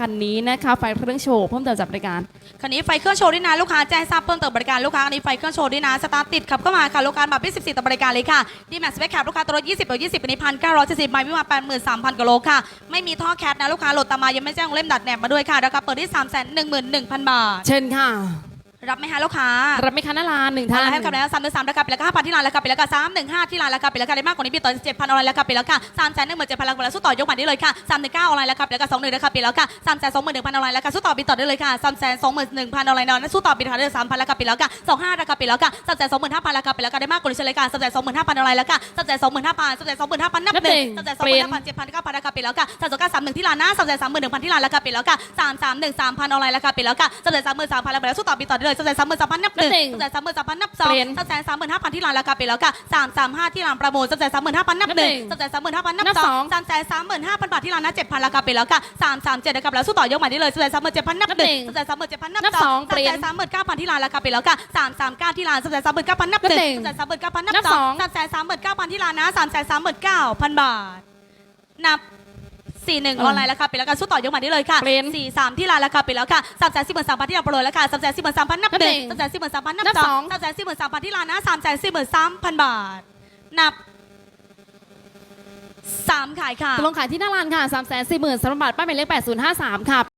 คันนี้นะคะไฟเครื่องโชว์เพิ่มเติมจากรายการคันนี้ไฟเครื่องโชว์ด้วยนะลูกค้าแจ้งทราบเพิ่มเติมบริการลูกค้าคันนี้ไฟเครื่องโชว์ด้วยนะสตาร์ทติดขับเข้ามาค่ะลูกค้าแบบที่14ต่อบริการเลยค่ะดีแม็กซ์เวคแคปลูกค้าตัวรถ20ต่อ20เป็นพันเก้าร้อยเจ็ดสิบไมล์วิมา83,000กิโลค่ะไม่มีท่อแคทนะลูกค้าโหลดตามมายังไม่แจ้งเล่มดัดแหนบมาด้วยค่ะราคาเปิดที่3 1 1 0 0 0บาท เชิญค่ะ รับไหมคะลูกค้ารับไหมคะนาลาหนึ่งท่าท่านนให้คำแนะนำสามหนึ่งสามราคาเป็นราคาห้าพันที่ร้านราคาเป็นราคาสามหนึ่งห้าที่ร้านราคาเป็นราคาได้มากกว่านี้ปีต่อเจ็ดพันออนไลน์ราคาเป็นราคาสามแสนหนึ่งหมื่นเจ็ดพันราคาสู้ต่อยกมาได้เลยค่ะสามหนึ่งเก้าออนไลน์ราคาเป็นราคาสองหนึ่งราคาเป็นราคาสามแสนสองหมื่นหนึ่งพันออนไลน์ราคาสู้ต่อปีต่อได้เลยค่ะสามแสนสองหมื่นหนึ่งพันออนไลน์นอนสู้ต่อปีต่อได้สามพันราคาเป็นราคาสองห้าราคาเป็นราคาสามแสนสองหมื่นห้าพันราคาเป็นราคาได้มากกว่านี้เลยค่ะสามแสนสองหมื่นห้าพันออนไลน์ราคาสามแสนสองหมื่นห้าพันสามแสนสองหมื่นห้าพันนับหนึ่งสามแสนสองหมื่นห้าพันเจ็ดพันเก้าพันราคาเป็นราคาสามสองเก้าสามหนึ่งที่ร้านนะสามแสนสามหมื่นหนึ่งพันที่ร้านราคาเป็นราคาสามสามหนึ่งสามพันออนไลน์ราคาเป็นราคาสามแสนสามหมื่นสามพันราคาเป็นสู้ต่อปีต่อได้เลยสามแสนสามหมื่นสามพันนับหนึ่งสามแสนสามหมื่นสามพันนับสองเปลี่ยนสามแสนสามหมื่นห้าพันที่ร้านราคาไปแล้วค่ะสามสามห้าที่ร้านประมูลสามแสนสามหมื่นห้าพันนับหนึ่งนับหนึ่งสามแสนสามหมื่นห้าพันนับนับสสอองงสามแสนสามหมื่นห้าพันบาทที่ร้านนะเจ็ดพันราคาไปแล้วค่ะสามสามเจ็ดนะครับแล้วสู้ต่อยกใหม่ได้เลยสามแสนสามหมื่นเจ็ดพันนับหนึ่งนับหนึ่งสามแสนสามหมื่นเจ็ดพันนับนับสสอองงสามเปลี่ยแสนนสามหมื่นเก้าพันที่ร้านราคาไปแล้วค่ะสามสามเก้าที่ร้านสามแสนสามหมื่นเก้าพันนับหนึ่งนับหนึ่งสามแสนสามหมื่นเก้าพันนับนับสสอองงสามแสนสามหมื่นเก้าพันที่ร้านนะสามแสนสามหมื่นเก้าพันบาทนับ สี่หนึ่งเออออนไลน์ราคาไปแล้วกันสู้ต่อยกใหม่ได้เลยค่ะเปลี่ยนสี่สามที่ร้านราคาไปแล้วค่ะสามแสนสี่หมื่นสามพันที่ร้านโปรยแล้วค่ะสามแสนสี่หมื่นสามพันนับหนึ่งนัสาบมหนึ่งแสนสี่หมื่นสามพันนับนับสสอองงสามแสนสี่หมื่นสามพันที่ร้านนะสามแสนสี่หมื่นสามพันบาท นับสามขายค่ะตกลงขายที่หน้าร้านค่ะ3 4 0 0 0 0สำหรับบัตรป้ายหมายเลข8053 ค่ะ